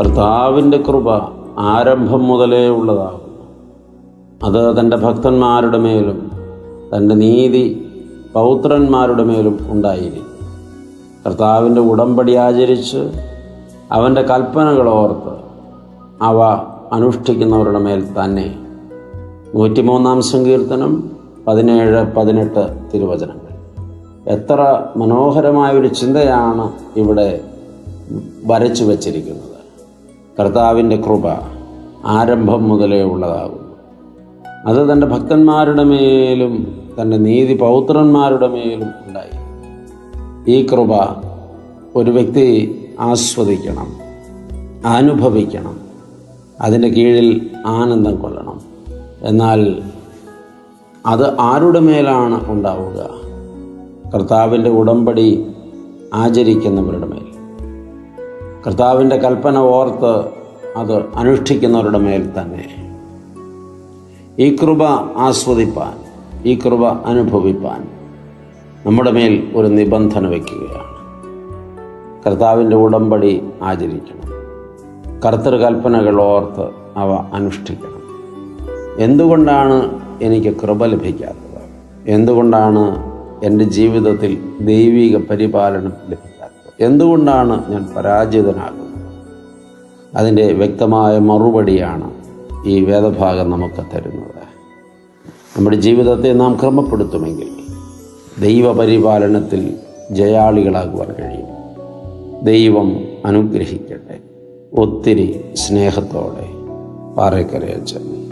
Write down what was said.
കർത്താവിന്റെ കൃപ ആരംഭം മുതലേ ഉള്ളതാകുന്നു. അത് തന്റെ ഭക്തന്മാരുടെ മേലും തന്റെ നീതി പൗത്രന്മാരുടെ മേലും ഉണ്ടായിരിക്കും. കർത്താവിന്റെ ഉടമ്പടി ആചരിച്ച് അവന്റെ കൽപ്പനകൾ ഓർത്ത് അവ അനുഷ്ഠിക്കുന്നവരുടെ മേൽ തന്നെ. നൂറ്റിമൂന്നാം സങ്കീർത്തനം പതിനേഴ് പതിനെട്ട് തിരുവചനങ്ങൾ. എത്ര മനോഹരമായ ഒരു ചിന്തയാണ് ഇവിടെ വരച്ചു വച്ചിരിക്കുന്നത്. കർത്താവിന്റെ കൃപ ആരംഭം മുതലേ ഉള്ളതാകുന്നു. അത് തന്റെ ഭക്തന്മാരുടെ മേലും തന്റെ നീതി പൗത്രന്മാരുടെ മേലും ഉണ്ടായി. ഈ കൃപ ഒരു വ്യക്തി ആസ്വദിക്കണം അനുഭവിക്കണം അതിന്റെ കീഴിൽ ആനന്ദം കൊള്ളണം. എന്നാൽ അത് ആരുടെ മേലാണ് ഉണ്ടാവുക? കർത്താവിന്റെ ഉടമ്പടി ആചരിക്കുന്നവരുടെ മേൽ. കർത്താവിന്റെ കൽപ്പന ഓർത്ത് അത് അനുഷ്ഠിക്കുന്നവരുടെ മേൽ തന്നെ. ഈ കൃപ ആസ്വദിപ്പാൻ ഈ കൃപ അനുഭവിപ്പാൻ നമ്മുടെ മേൽ ഒരു നിബന്ധന വയ്ക്കുകയാണ് കർത്താവിന്റെ ഉടമ്പടി ആചരിക്കണം. കർത്തൃകൽപ്പനകൾ ഓർത്ത് അവ അനുഷ്ഠിക്കണം. എന്തുകൊണ്ടാണ് എനിക്ക് കൃപ ലഭിക്കാത്തത്? എന്തുകൊണ്ടാണ് എന്റെ ജീവിതത്തിൽ ദൈവിക പരിപാലനം ലഭിക്കാത്തത്? എന്തുകൊണ്ടാണ് ഞാൻ പരാജിതനാകുന്നത്? അതിന്റെ വ്യക്തമായ മറുപടിയാണ് ഈ വേദഭാഗം നമുക്ക് തരുന്നത്. നമ്മുടെ ജീവിതത്തെ നാം ക്രമപ്പെടുത്തുമെങ്കിൽ ദൈവപരിപാലനത്തിൽ ജയാളികളാകുവാൻ കഴിയും. ദൈവം അനുഗ്രഹിക്കട്ടെ. ഒത്തിരി സ്നേഹത്തോടെ പാറേക്കരയച്ചൻ